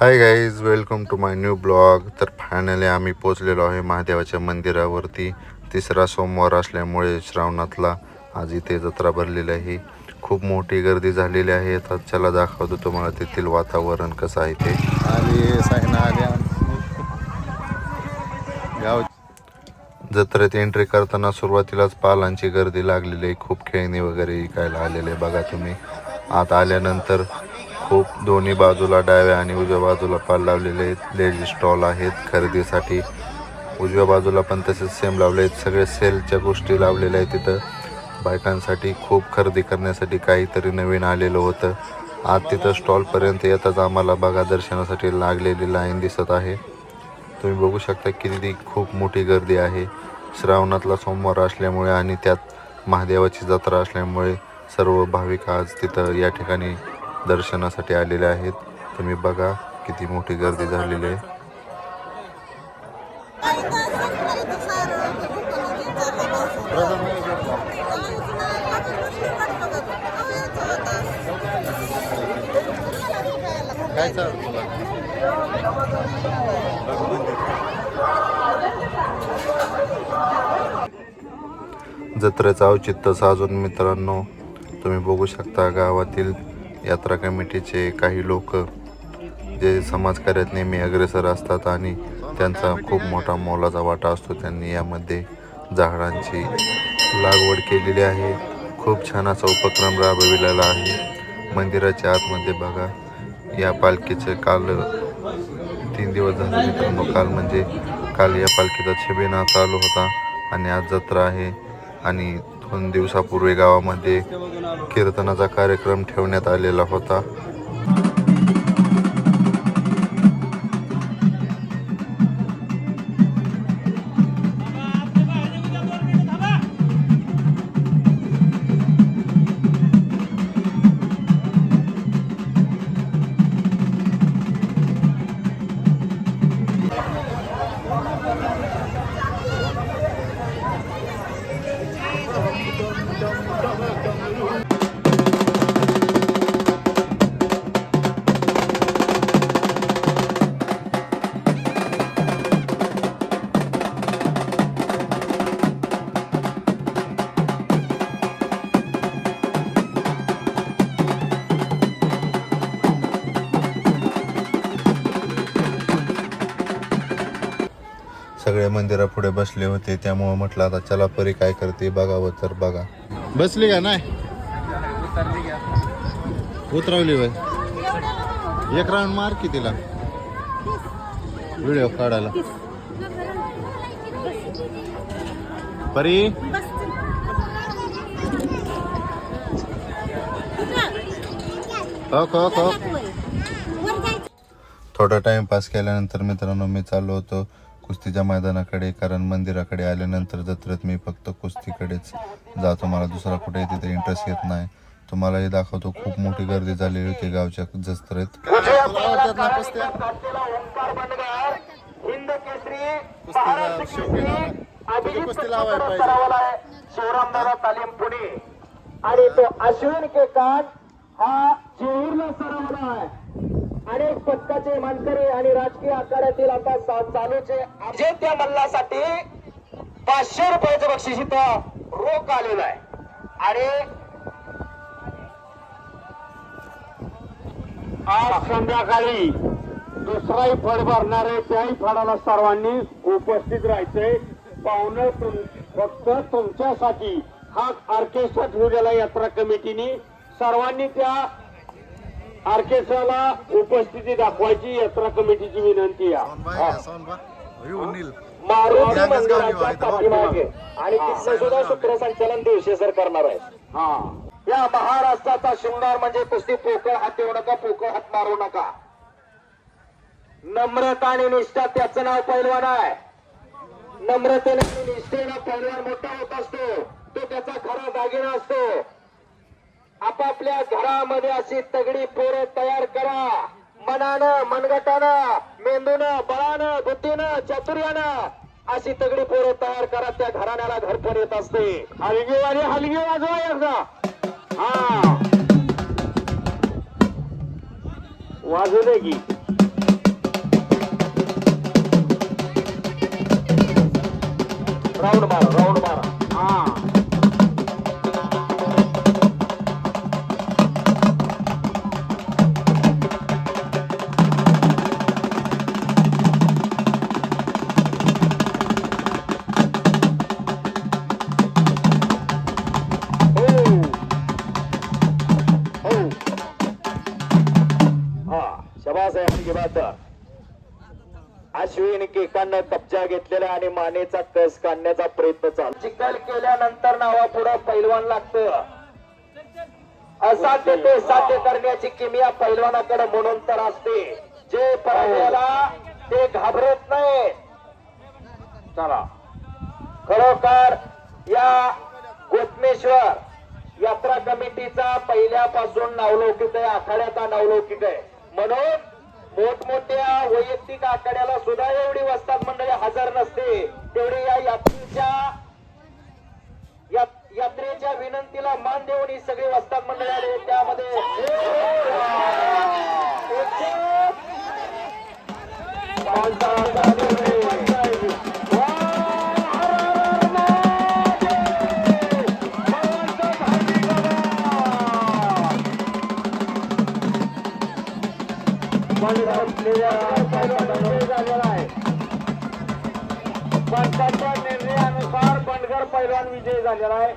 Hi guys welcome to my new blog तर finally आम्ही पोचलेलो आहे महादेवाच्या मंदिरावरती. तिसरा सोमवार असल्यामुळे श्रावणातला आज इथे जत्रा भरलेली आहे. खूप मोठी गर्दी झालेली आहे. तर चला दाखवतो तुम्हाला तेथील वातावरण कसं आहे ते. गाव जत्रेत एंट्री करताना सुरुवातीलाच पालांची गर्दी लागलेली आहे. खूप खेळणी वगैरे विकायला आलेले आहे. बघा तुम्ही. आत आल्यानंतर खूप दोन्ही बाजूला डाव्या आणि उजव्या बाजूला पाल लावलेले आहेत. लेडीज स्टॉल आहेत खरेदीसाठी. उजव्या बाजूला पण तसेच सेम लावले आहेत. सगळे सेलच्या गोष्टी लावलेल्या आहेत तिथं बायकांसाठी खूप खरेदी करण्यासाठी काहीतरी नवीन आलेलं होतं. आज तिथं स्टॉलपर्यंत येताच आम्हाला बघा दर्शनासाठी लागलेली लाईन दिसत आहे. तुम्ही बघू शकता किती खूप मोठी गर्दी आहे. श्रावणातला सोमवार असल्यामुळे आणि त्यात महादेवाची जत्रा असल्यामुळे सर्व भाविक आज तिथं या ठिकाणी दर्शनासाठी आलेले आहेत. तुम्ही बघा किती मोठी गर्दी झालेली आहे. काय जत्रेचं औचित्य साजून मित्रांनो तुम्ही बघू शकता गावातील यात्रा कमिटीचे काही लोक जे समाजकार्यात नेहमी अग्रेसर असतात आणि त्यांचा खूप मोठा मोलाचा वाटा असतो त्यांनी यामध्ये झाडांची लागवड केलेली आहे. खूप छान असा उपक्रम राबविलेला आहे. मंदिराच्या आतमध्ये बघा या पालखीचे काल तीन दिवस झाले मित्रांनो काल म्हणजे काल या पालखीचा छबिना चालू होता आणि आज जत्रा आहे. आणि दोन दिवसापूर्वी गावामध्ये कीर्तनाचा कार्यक्रम ठेवण्यात आलेला होता. मंदिरापुढे बसले होते त्यामुळे म्हटलं आता चला परी काय करते बघावं तर बघा. बसली का? नाही. उतरवली वय एक राऊंड मार की तिला. व्हिडिओ काढायला. परी. हो हो हो. थोडा टाइम पास केल्यानंतर मित्रांनो मी चाललो होतो. कुस्तीच्या मैदानाकडे कारण मंदिराकडे आल्यानंतर जत्रेत मी फक्त कुस्तीकडेच जातो. मला दुसरा कुठे तिथे इंटरेस्ट येत नाही. तुम्हालाही दाखवतो खूप मोठी गर्दी झालेली होती गावच्या जत्रेत आणि तो अश्विन के कान हा जेऊरला सरवला आहे. अनेक पदकाचे मानकरी आणि राजकीय आखाड्यातील आता चालूचे चालूचे अजेत्या मल्लासाठी पाचशे रुपयाचं बक्षीस इथं रोख आलेलं आहे. आणि आज संध्याकाळी दुसराही फळ भरणार आहे त्याही फळाला सर्वांनी उपस्थित राहायचंय पाहुणं तुम- फक्त तुमच्यासाठी हा ऑर्केस्ट्रा ठेवलेला यात्रा कमिटीने सर्वांनी त्या ऑर्केस्ट्राला उपस्थिती दाखवायची यात्रा कमिटीची विनंती आहे. आणि तिथलं सुद्धा सूत्रसंचालन दिवशी सर करणार आहे. हा. या महाराष्ट्राचा शृंगार म्हणजे कुस्ती पोकळ हात येऊ नका पोकळ हात मारू नका. नम्रता आणि निष्ठा त्याचं नाव पैलवान आहे. नम्रतेने निष्ठेनं पैलवान मोठा होत असतो. तो त्याचा खरा दागिना असतो. आपापल्या घरामध्ये अशी तगडी पोरं तयार करा. मनानं मनगटानं मेंदून बळानं बुद्धीनं चतुर्यानं अशी तगडी पोरं तयार करा. त्या घराण्याला घरपण येत असते. हलगी आणि हलगी वाजवा एकदा. हा. वाजू दे की. राऊंड मारा राऊंड मारा. अश्विन केकांना कब्जा घेतलेला आणि मानेचा कस काढण्याचा प्रयत्न चालू चिखल केल्यानंतर नावा पुढे पैलवान लागतं. असाध्य ते साध्य करण्याची किमिया पैलवानाकडे म्हणून तर असते. जे पराजयाला ते घाबरत नाही. चला. खरोखर या गोतमेश्वर यात्रा कमिटीचा पहिल्यापासून नावलौकिक आहे आखाड्याचा नावलौकिक आहे. म्हणून मोठमोठ्या वैयक्तिक आखाड्याला सुद्धा एवढी वस्तात मंडळी हजर नसते. तेवढी या यात्रेच्या या- यात्रेच्या विनंतीला मान देऊन ही सगळी वस्तात मंडळी आले त्यामध्ये पंचांच्या पैलवान विजयी झालेला आहे.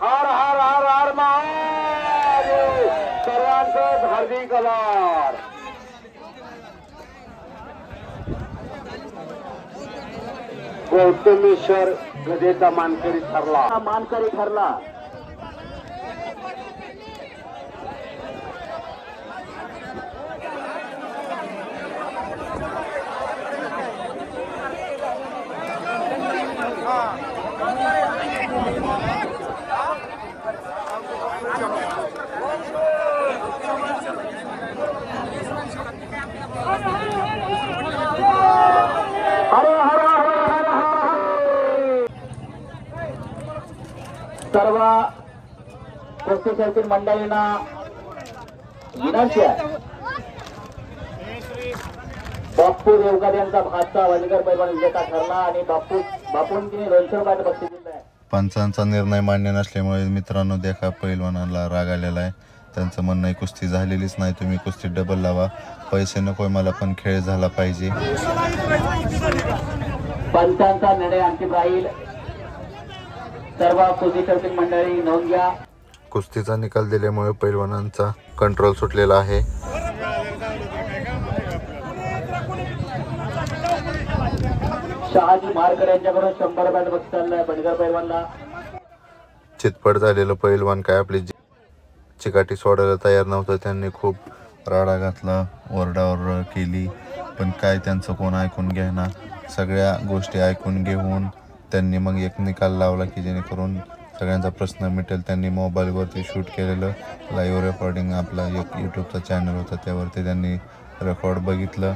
हार हार हार हार महादेव सर्वांचं हार्दिक आभार. गौतमेश्वर गदेचा मानकरी ठरला. मानकरी ठरला हर हर हर हर हर सर्व सर्किट मंडळींना. विनंती आहे बाप्पू देवकर यांचा भातचा वजगर पैलवान विजेता ठरला आणि बाप्पू बापूंनी दोनशे रुपयाचं बक्षीस दिलं आहे पंचांचा निर्णय मान्य नसल्यामुळे मित्रांनो देखा पैलवानाला राग आलेला आहे. त्यांचं म्हणणं आहे कुस्ती झालेलीच नाही तुम्ही कुस्ती डबल लावा. पैसे नको मला पण खेळ झाला पाहिजे. पंचांचा निर्णय अंतिम राहील. सर्व कुस्ती मंडळी नोंद घ्या. कुस्तीचा निकाल दिल्यामुळे पैलवानांचा कंट्रोल सुटलेला आहे. शहाजी मारकर यांच्याकडून शंभर रुपयाचं बक्षीस चाललंय बंडगर पैलवानला. चितपट झालेलं पैलवान काय आपली चिकाटी सोडायला तयार नव्हतं त्यांनी खूप राडा घातला ओरडाओरड केली पण काय त्यांचं कोण ऐकून घ्यायना सगळ्या गोष्टी ऐकून घेऊन त्यांनी मग एक निकाल लावला की जेणेकरून सगळ्यांचा प्रश्न मिटेल. त्यांनी मोबाईलवरती शूट केलेलं लाईव्ह रेकॉर्डिंग आपला एक यूट्यूबचा चॅनल होता. त्यावरती त्यांनी रेकॉर्ड बघितलं.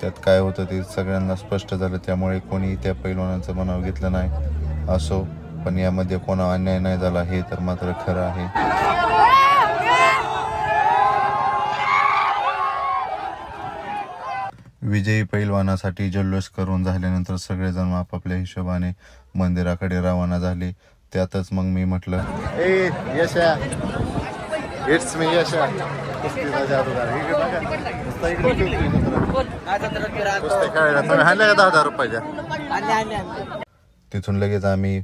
त्यात काय होतं ते सगळ्यांना स्पष्ट झालं. त्यामुळे कोणी त्या पैलवानाचं मनाव घेतलं नाही. असो पण यामध्ये कोणा अन्याय नाही झाला. हे तर मात्र खरं आहे. विजयी पैलवानासाठी जल्लोष करून झाल्यानंतर सगळेजण आपापल्या हिशोबाने मंदिराकडे रवाना झाले. त्यातच मग मी म्हटलं ए यशा. इट्स मी यशा. हजार रुपयाच्या? तिथून लगेच आम्ही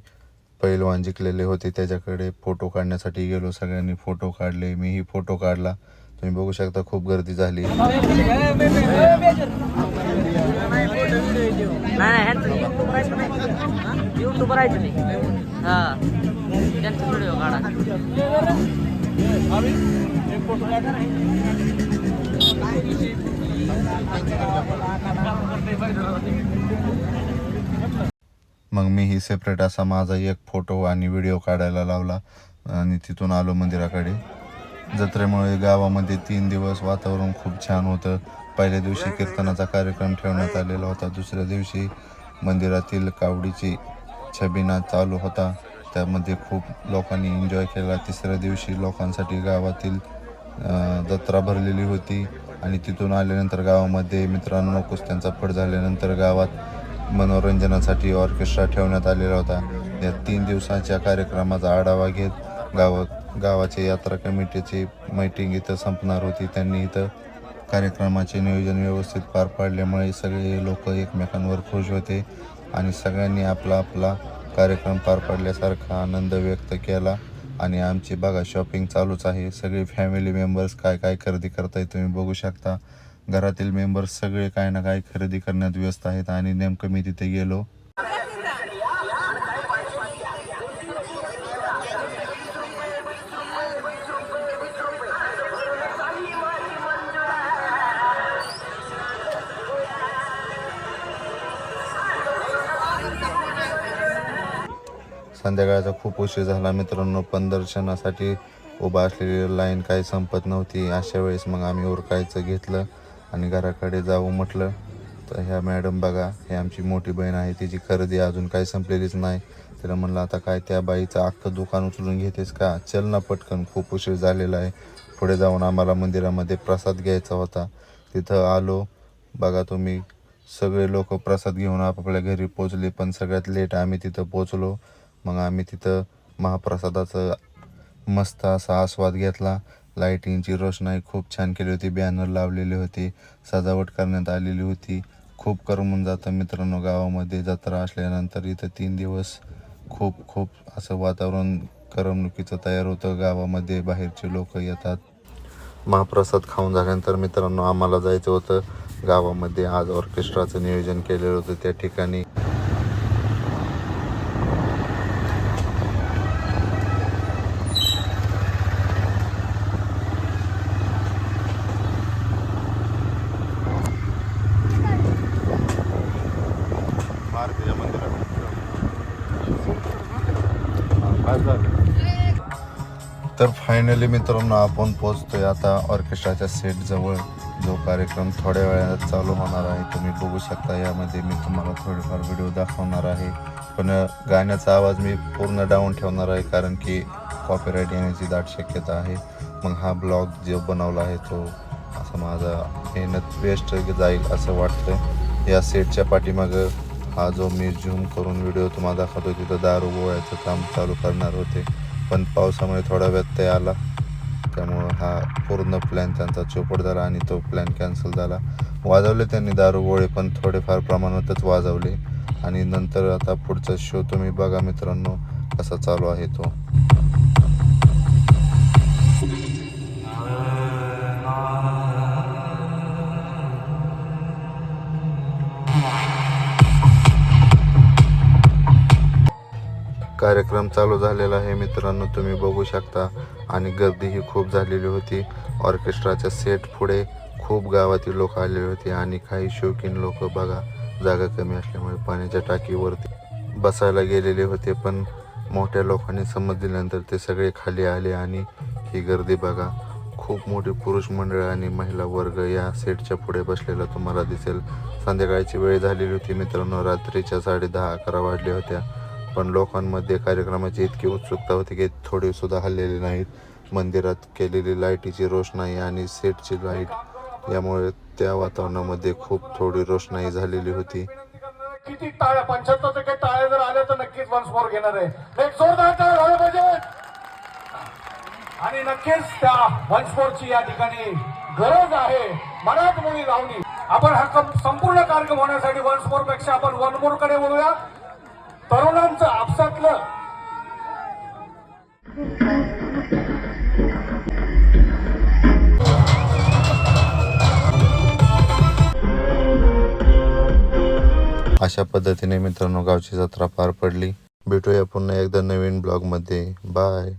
पैलवान जिंकलेले होते. त्याच्याकडे फोटो काढण्यासाठी गेलो. सगळ्यांनी फोटो काढले. मीही फोटो काढला. तुम्ही बघू शकता खूप गर्दी झाली. नाही. ह्यांचं युट्यूब राहायचं हा. त्यांचा व्हिडिओ काढा. मग मीही सेपरेट असा माझा एक फोटो आणि व्हिडिओ काढायला लावला. आणि तिथून आलो मंदिराकडे. जत्रेमुळे गावामध्ये तीन दिवस वातावरण खूप छान होतं. पहिल्या दिवशी कीर्तनाचा कार्यक्रम ठेवण्यात आलेला होता. दुसऱ्या दिवशी मंदिरातील कावडीची छबिना चालू होता. त्यामध्ये खूप लोकांनी एन्जॉय केला. तिसऱ्या दिवशी लोकांसाठी गावातील जत्रा भरलेली होती आणि तिथून आल्यानंतर गावामध्ये मित्रांनो कुस्त्यांचा फड झाल्यानंतर गावात मनोरंजनासाठी ऑर्केस्ट्रा ठेवण्यात आलेला होता. या तीन दिवसांच्या कार्यक्रमाचा आढावा घेत गाव गावाचे यात्रा कमिटीची मीटिंग इथं संपणार होती. त्यांनी इथं कार्यक्रमाचे नियोजन व्यवस्थित पार पाडल्यामुळे सगळे लोक एकमेकांवर खुश होते. आणि सगळ्यांनी आपला आपला कार्यक्रम पार पाडल्यासारखा आनंद व्यक्त केला. आणि आमची बघा शॉपिंग चालूच आहे. सगळे फॅमिली मेंबर्स काय काय खरेदी करताय तुम्ही बघू शकता. घरातील मेंबर्स सगळे काय ना काय खरेदी करण्यात व्यस्त आहेत आणि नेमकं मी तिथे गेलो. संध्याकाळचा खूप उशीर झाला मित्रांनो. पण दर्शनासाठी उभा असलेली लाईन काही संपत नव्हती. अशा वेळेस मग आम्ही उरकायचं घेतलं आणि घराकडे जाऊ म्हटलं. तर ह्या मॅडम बघा हे आमची मोठी बहीण आहे. तिची खरेदी अजून काही संपलेलीच नाही. तिला म्हणलं आता काय त्या बाईचं अख्खं दुकान उचलून घेतेस का? चल ना पटकन खूप उशीर झालेला आहे. पुढे जाऊन आम्हाला मंदिरामध्ये प्रसाद घ्यायचा होता. तिथं आलो. बघा तुम्ही सगळे लोक प्रसाद घेऊन आपापल्या घरी पोचले पण सगळ्यात लेट आम्ही तिथं पोचलो मग आम्ही तिथं महाप्रसादाचं मस्त असा आस्वाद घेतला. लाईटिंगची रोषणाई खूप छान केली होती. बॅनर लावलेले होते. सजावट करण्यात आलेली होती. खूप करमून जातं मित्रांनो गावामध्ये. जत्रा असल्यानंतर इथं तीन दिवस खूप खूप असं वातावरण करमणुकीचं तयार होतं. गावामध्ये बाहेरचे लोक येतात. महाप्रसाद खाऊन झाल्यानंतर मित्रांनो आम्हाला जायचं होतं. गावामध्ये आज ऑर्केस्ट्राचं नियोजन केलेलं होतं. त्या ठिकाणी तर फायनली मित्रांनो आपण पोचतोय आता ऑर्केस्ट्राच्या सेट जवळ. जो कार्यक्रम थोड्या वेळात चालू होणार आहे तुम्ही बघू शकता. यामध्ये मी तुम्हाला थोडेफार व्हिडिओ दाखवणार आहे. पण गाण्याचा आवाज मी पूर्ण डाऊन ठेवणार आहे कारण की कॉपीराईट येण्याची दाट शक्यता आहे. मग हा ब्लॉग जो बनवला आहे तो असं माझा मेहनत वेस्ट जाईल असं वाटतं या सेटच्या पाठीमागं हा जो मी झूम करून व्हिडिओ तुम्हाला दाखवतो तिथं दारू गोळ्याचं काम चालू करणार होते. पण पावसामुळे थोडा व्यत्यय आला. त्यामुळं हा पूर्ण प्लॅन त्यांचा चोपट झाला आणि तो प्लॅन कॅन्सल झाला. वाजवले त्यांनी दारू गोळे पण थोडेफार प्रमाणातच वाजवले. आणि नंतर आता पुढचा शो तुम्ही बघा मित्रांनो कसा चालू आहे तो. कार्यक्रम चालू झालेला आहे मित्रांनो तुम्ही बघू शकता. आणि गर्दीही खूप झालेली होती. ऑर्केस्ट्राच्या सेट पुढे खूप गावातील लोक आलेले होते आणि काही शौकीन लोक बघा जागा कमी असल्यामुळे पाण्याच्या टाकीवरती बसायला गेलेले होते. पण मोठ्या लोकांनी समज दिल्यानंतर ते सगळे खाली आले आणि ही गर्दी बघा खूप मोठी पुरुष मंडळ आणि महिला वर्ग या सेटच्या पुढे बसलेला तुम्हाला दिसेल. संध्याकाळची वेळ झालेली होती मित्रांनो रात्रीच्या साडे दहा अकरा वाजल्या होत्या. पण लोकांमध्ये कार्यक्रमाची इतकी उत्सुकता होती की थोडी सुद्धा हल्लेली नाहीत. मंदिरात केलेली लाईटीची रोषणाई आणि सेटची लाइट यामुळे त्या वातावरणामध्ये खूप थोडी रोषणाई झालेली होती. किती टाळ्या पंच्याहत्तर टक्के टाळ्या जर आल्या तर नक्कीच वन स्कोर घेणार आहे. एक जोरदार टाळ झालं पाहिजे. आणि नक्कीच त्या वन स्कोरची या ठिकाणी गरज आहे. मनात मुली लावणी. आपण हा संपूर्ण कार्यक्रम होण्यासाठी वन स्कोरपेक्षा आपण वन मोरकडे बोलूया. तरुणांचं आपसातलं. अशा पद्धतीने मित्रांनो गावची जत्रा पार पडली. भेटूया पुन्हा एकदा नवीन ब्लॉगमध्ये. बाय.